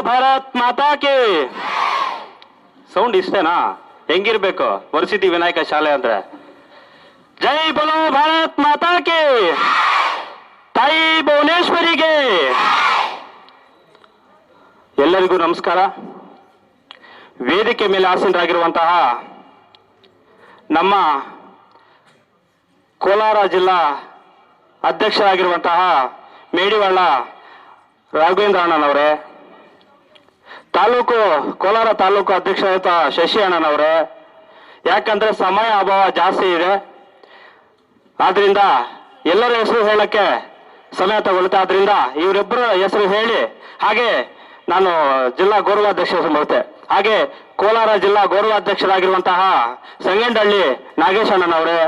ಭಾರತ್ ಮಾತಾ ಕಿ sound ಇಷ್ಟೇನಾ? ಹೆಂಗಿರ್ಬೇಕು? ವರ್ಸಿದ್ದಿ ವಿನಾಯಕ ಶಾಲೆ ಅಂದ್ರೆ. ಜೈ ಬಲೋ ಭಾರತ್ ಮಾತಾ ಕಿ ತಾಯಿ ಭುವನೇಶ್ವರಿಗೆ. ಎಲ್ಲರಿಗೂ ನಮಸ್ಕಾರ. ವೇದಿಕೆ ಮೇಲೆ ಆಸೀನರಾಗಿರುವಂತಹ ನಮ್ಮ ಕೋಲಾರ ಜಿಲ್ಲಾ ಅಧ್ಯಕ್ಷರಾಗಿರುವಂತಹ ಮೇಡಿವಾಳ ರಾಘವೇಂದ್ರ ಅಣ್ಣನವರೇ ತಾಲೂಕು, ಕೋಲಾರ ತಾಲೂಕು ಅಧ್ಯಕ್ಷರಾದ ಶಶಿ ಅಣ್ಣನವರೇ. ಯಾಕಂದ್ರೆ ಸಮಯ ಅಭಾವ ಜಾಸ್ತಿ ಇದೆ. ಆದ್ರಿಂದ ಎಲ್ಲರ ಹೆಸರು ಹೇಳಕ್ಕೆ ಸಮಯ ತಗೊಳುತ್ತೆ. ಆದ್ರಿಂದ ಇವರಿಬ್ಬರ ಹೆಸರು ಹೇಳಿ, ಹಾಗೆ ನಾನು ಜಿಲ್ಲಾ ಗೌರವಾಧ್ಯಕ್ಷ ಬರುತ್ತೆ. ಹಾಗೆ ಕೋಲಾರ ಜಿಲ್ಲಾ ಗೌರವಾಧ್ಯಕ್ಷರಾಗಿರುವಂತಹ ಸಂಗಂಡಹಳ್ಳಿ ನಾಗೇಶ್ ಅಣ್ಣನವರೇ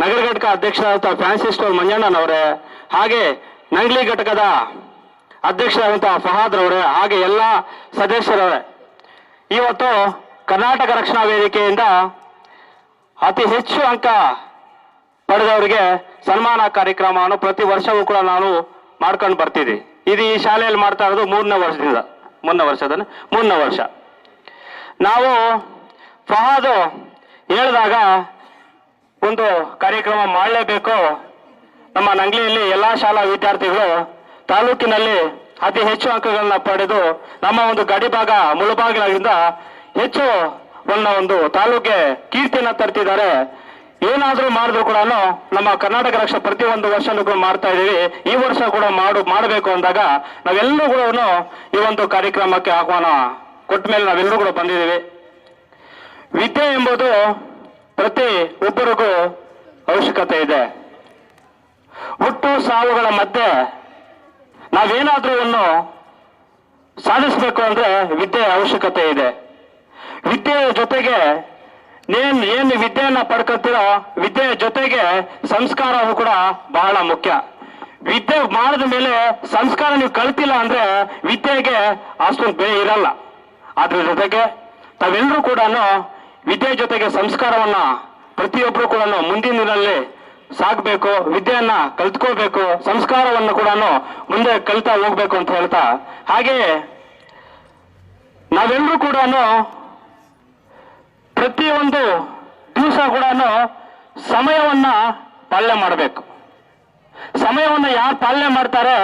ನಗರ ಘಟಕ ಅಧ್ಯಕ್ಷರಾದ ಸ್ಟೋರ್ ಮಂಜಣ್ಣನವರೇ, ಹಾಗೆ ನಂಗ್ಲಿ ಘಟಕದ ಅಧ್ಯಕ್ಷರಾದಂತಹ ಫಹಾದ್ರವರೇ ಹಾಗೆ ಎಲ್ಲ ಸದಸ್ಯರವರೇ ಇವತ್ತು ಕರ್ನಾಟಕ ರಕ್ಷಣಾ ವೇದಿಕೆಯಿಂದ ಅತಿ ಹೆಚ್ಚು ಅಂಕ ಪಡೆದವರಿಗೆ ಸನ್ಮಾನ ಕಾರ್ಯಕ್ರಮವನ್ನು ಪ್ರತಿ ವರ್ಷವೂ ಕೂಡ ನಾನು ಮಾಡ್ಕೊಂಡು ಬರ್ತೀವಿ ಇದು ಈ ಶಾಲೆಯಲ್ಲಿ ಮಾಡ್ತಾ ಇರೋದು ಮೂರನೇ ವರ್ಷದಿಂದ, ಮೂರನೇ ವರ್ಷದ ಮೂರನೇ ವರ್ಷ. ನಾವು ಫಹಾದ್ ಹೇಳಿದಾಗ ಒಂದು ಕಾರ್ಯಕ್ರಮ ಮಾಡಲೇಬೇಕು. ನಮ್ಮ ನಂಗ್ಲಿಯಲ್ಲಿ ಎಲ್ಲ ಶಾಲಾ ವಿದ್ಯಾರ್ಥಿಗಳು ತಾಲೂಕಿನಲ್ಲಿ ಅತಿ ಹೆಚ್ಚು ಅಂಕಗಳನ್ನ ಪಡೆದು ನಮ್ಮ ಒಂದು ಗಡಿಭಾಗ ಮುಳುಬಾಗಿಲಾಗಿಂದ ಹೆಚ್ಚು ಒಂದು ಒಂದು ತಾಲೂಕಿಗೆ ಕೀರ್ತಿಯನ್ನ ತರ್ತಿದ್ದಾರೆ. ಏನಾದರೂ ಮಾಡಿದ್ರು ಕೂಡ ನಮ್ಮ ಕರ್ನಾಟಕ ರಕ್ಷಣೆ ಪ್ರತಿ ಒಂದು ವರ್ಷನೂ ಕೂಡ ಮಾಡ್ತಾ ಇದ್ದೀವಿ. ಈ ವರ್ಷ ಕೂಡ ಮಾಡು, ಮಾಡಬೇಕು ಅಂದಾಗ ನಾವೆಲ್ಲರೂ ಕೂಡ ಈ ಒಂದು ಕಾರ್ಯಕ್ರಮಕ್ಕೆ ಆಹ್ವಾನ ಕೊಟ್ಟ ಮೇಲೆ ನಾವೆಲ್ಲರೂ ಕೂಡ ಬಂದಿದ್ದೀವಿ. ವಿದ್ಯೆ ಎಂಬುದು ಪ್ರತಿ ಒಬ್ಬರಿಗೂ ಅವಶ್ಯಕತೆ ಇದೆ. ಹುಟ್ಟು ಸಾವುಗಳ ಮಧ್ಯೆ ನಾವೇನಾದ್ರೂ ಒಂದು ಸಾಧಿಸಬೇಕು ಅಂದ್ರೆ ವಿದ್ಯೆ ಅವಶ್ಯಕತೆ ಇದೆ. ವಿದ್ಯೆಯ ಜೊತೆಗೆ ಏನ್ ಏನು ವಿದ್ಯೆಯನ್ನ ಪಡ್ಕೊತೀರೋ ವಿದ್ಯೆಯ ಜೊತೆಗೆ ಸಂಸ್ಕಾರವು ಕೂಡ ಬಹಳ ಮುಖ್ಯ. ವಿದ್ಯೆ ಮಾಡಿದ ಮೇಲೆ ಸಂಸ್ಕಾರ ನೀವು ಕಲ್ತಿಲ್ಲ ಅಂದ್ರೆ ವಿದ್ಯೆಗೆ ಅಷ್ಟೊಂದು ಬೆಲೆ ಇರಲ್ಲ. ಅದ್ರ ಜೊತೆಗೆ ತಾವೆಲ್ಲರೂ ಕೂಡ ವಿದ್ಯೆ ಜೊತೆಗೆ ಸಂಸ್ಕಾರವನ್ನ ಪ್ರತಿಯೊಬ್ಬರು ಕೂಡ ಮುಂದಿನ ದಿನದಲ್ಲಿ ಸಾಗಬೇಕು ವಿದ್ಯೆಯನ್ನ ಕಲ್ತ್ಕೋಬೇಕು ಸಂಸ್ಕಾರವನ್ನು ಕೂಡ ಮುಂದೆ ಕಲಿತಾ ಹೋಗ್ಬೇಕು ಅಂತ ಹೇಳ್ತಾ. ಹಾಗೆಯೇ ನಾವೆಲ್ಲರೂ ಕೂಡ ಪ್ರತಿಯೊಂದು ದಿವಸ ಕೂಡ ಸಮಯವನ್ನ ಪಾಲನೆ ಮಾಡಬೇಕು. ಸಮಯವನ್ನ ಯಾರು ಪಾಲನೆ ಮಾಡ್ತಾರೆ?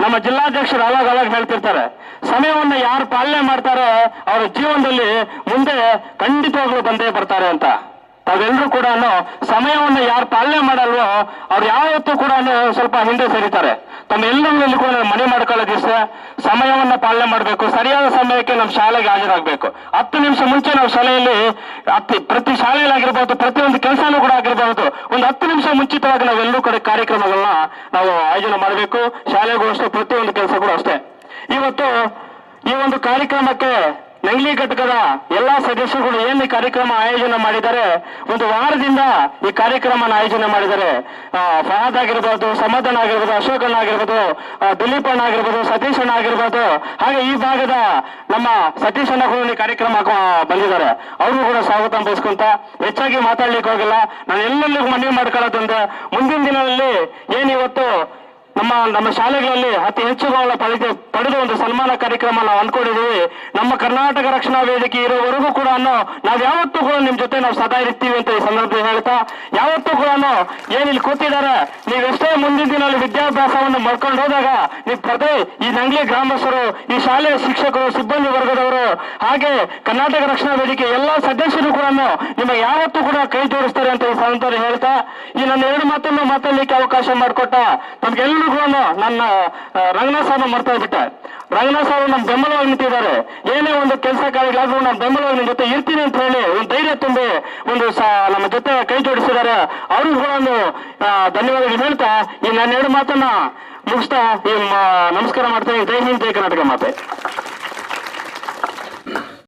ನಮ್ಮ ಜಿಲ್ಲಾಧ್ಯಕ್ಷರು ಅಲಾಗ್ ಅಲಾಗ್ ಹೇಳ್ತಿರ್ತಾರೆ. ಸಮಯವನ್ನ ಯಾರು ಪಾಲನೆ ಮಾಡ್ತಾರೆ? ಅವರ ಜೀವನದಲ್ಲಿ ಮುಂದೆ ಖಂಡಿತವಾಗ್ಲೂ ಬಂದೇ ಬರ್ತಾರೆ ಅಂತ. ತಾವೆಲ್ಲರೂ ಕೂಡ ಸಮಯವನ್ನು ಯಾರು ಪಾಲನೆ ಮಾಡಲ್ವೋ ಅವ್ರು ಯಾವತ್ತೂ ಕೂಡ ಸ್ವಲ್ಪ ಹಿಂದೆ ಸರಿತಾರೆ. ತಮ್ಮ ಎಲ್ಲರಲ್ಲಿ ಕೂಡ ಮನೆ ಮಾಡ್ಕೊಳ್ಳೋ ದಿವಸ ಸಮಯವನ್ನ ಪಾಲನೆ ಮಾಡಬೇಕು, ಸರಿಯಾದ ಸಮಯಕ್ಕೆ ನಮ್ಮ ಶಾಲೆಗೆ ಹಾಜರಾಗಬೇಕು. ಹತ್ತು ನಿಮಿಷ ಮುಂಚೆ ನಾವು ಶಾಲೆಯಲ್ಲಿ ಪ್ರತಿ ಶಾಲೆಯಲ್ಲಿ ಆಗಿರ್ಬೋದು, ಪ್ರತಿಯೊಂದು ಕೆಲಸನೂ ಕೂಡ ಆಗಿರ್ಬೋದು, ಒಂದು ಹತ್ತು ನಿಮಿಷ ಮುಂಚಿತವಾಗಿ ನಾವೆಲ್ಲರೂ ಕಡೆ ಕಾರ್ಯಕ್ರಮಗಳನ್ನ ನಾವು ಆಯೋಜನೆ ಮಾಡಬೇಕು. ಶಾಲೆಗೂ ಅಷ್ಟೇ, ಪ್ರತಿಯೊಂದು ಕೆಲಸ ಕೂಡ ಅಷ್ಟೇ. ಇವತ್ತು ಈ ಒಂದು ಕಾರ್ಯಕ್ರಮಕ್ಕೆ ನಂಗ್ಲಿ ಘಟಕದ ಎಲ್ಲಾ ಸದಸ್ಯರುಗಳು ಏನು ಈ ಕಾರ್ಯಕ್ರಮ ಆಯೋಜನೆ ಮಾಡಿದ್ದಾರೆ ಒಂದು ವಾರದಿಂದ ಈ ಕಾರ್ಯಕ್ರಮನ ಆಯೋಜನೆ ಮಾಡಿದ್ದಾರೆ. ಫಹದ್ ಆಗಿರ್ಬೋದು ಸಮಧನ್ ಆಗಿರ್ಬೋದು ಅಶೋಕನ್ ಆಗಿರ್ಬೋದು ಆ, ದಿಲೀಪ್ ಅಣ್ಣ ಆಗಿರ್ಬೋದು ಸತೀಶ್ ಅಣ್ಣ ಆಗಿರ್ಬೋದು ಹಾಗೆ ಈ ಭಾಗದ ನಮ್ಮ ಸತೀಶ್ ಅಣ್ಣ ಈ ಕಾರ್ಯಕ್ರಮ ಬಂದಿದ್ದಾರೆ. ಅವರು ಕೂಡ ಸ್ವಾಗತ ಬಯಸ್ಕೊಂತ ಹೆಚ್ಚಾಗಿ ಮಾತಾಡ್ಲಿಕ್ಕೆ ಹೋಗಿಲ್ಲ. ನಾನು ಎಲ್ಲೆಲ್ಲಿಗೂ ಮನವಿ ಮಾಡ್ಕೊಳ್ಳೋದಂದ್ರೆ ಮುಂದಿನ ದಿನದಲ್ಲಿ ಏನಿವತ್ತು ನಮ್ಮ ನಮ್ಮ ಶಾಲೆಗಳಲ್ಲಿ ಅತಿ ಹೆಚ್ಚು ಗೌರವ ಪಡೆದು ಪಡೆದು ಒಂದು ಸನ್ಮಾನ ಕಾರ್ಯಕ್ರಮ ನಾವು ಅಂದ್ಕೊಂಡಿದ್ದೀವಿ. ನಮ್ಮ ಕರ್ನಾಟಕ ರಕ್ಷಣಾ ವೇದಿಕೆ ಇರೋವರೆಗೂ ಕೂಡ ನಾವು ಯಾವತ್ತೂ ಕೂಡ ನಿಮ್ ಜೊತೆ ನಾವು ಸದಾ ಇರ್ತೀವಿ ಅಂತ ಈ ಸಂದರ್ಭದಲ್ಲಿ ಹೇಳ್ತಾ, ಯಾವತ್ತೂ ಕೂಡ ಏನಿಲ್ಲಿ ಕೂತಿದ್ದಾರೆ, ನೀವೆಷ್ಟೇ ಮುಂದಿನ ದಿನದಲ್ಲಿ ವಿದ್ಯಾಭ್ಯಾಸವನ್ನು ಮಾಡ್ಕೊಂಡು ಹೋದಾಗ, ನೀವು ಪ್ರತಿ ಈ ನಂಗ್ಲಿ ಗ್ರಾಮಸ್ಥರು, ಈ ಶಾಲೆಯ ಶಿಕ್ಷಕರು, ಸಿಬ್ಬಂದಿ ವರ್ಗದವರು, ಹಾಗೆ ಕರ್ನಾಟಕ ರಕ್ಷಣಾ ವೇದಿಕೆ ಎಲ್ಲ ಸದಸ್ಯರು ಕೂಡ ನಿಮಗೆ ಯಾವತ್ತೂ ಕೂಡ ಕೈ ಜೋಡಿಸ್ತಾರೆ ಅಂತ ಈ ಸಂದರ್ಭದಲ್ಲಿ ಹೇಳ್ತಾ, ಈ ನನ್ನ ಎರಡು ಮಾತನ್ನು ಮಾತಾಡ್ಲಿಕ್ಕೆ ಅವಕಾಶ ಮಾಡಿಕೊಟ್ಟ ನಮ್ಗೆಲ್ಲರಿಗೂ ನನ್ನ ರಂಗನಾಥ್ ಸಾಹೇಬ್ ಮರ್ತಾ ಬಿಟ್ಟೆ ರಂಗನಾಥ್ ಸಾಹೇಬ್ ನಮ್ಮ ಬೆಂಬಲವಾಗಿ ನಿಂತಿದ್ದಾರೆ. ಏನೇ ಒಂದು ಕೆಲಸ ಕಾರ್ಯಗಳಾದ್ರೂ ನಮ್ಮ ಬೆಂಬಲವಾಗಿ ನಿಮ್ಮ ಜೊತೆ ಇರ್ತೀನಿ ಅಂತ ಹೇಳಿ ಒಂದು ಧೈರ್ಯ ತುಂಬಿ ಒಂದು ನಮ್ಮ ಜೊತೆ ಕೈ ಜೋಡಿಸಿದ್ದಾರೆ. ಅವ್ರಿಗೂ ಆ, ಧನ್ಯವಾದಗಳು. ಹೇಳ್ತಾ ಈ ನನ್ನ ಎರಡು ಮಾತನ್ನ ಮುಗಿಸ್ತಾ ನಮಸ್ಕಾರ ಮಾಡ್ತೇನೆ. ಜೈ ಹಿಂದ್ ಜೈ ಕರ್ನಾಟಕ ಮಾತೆ.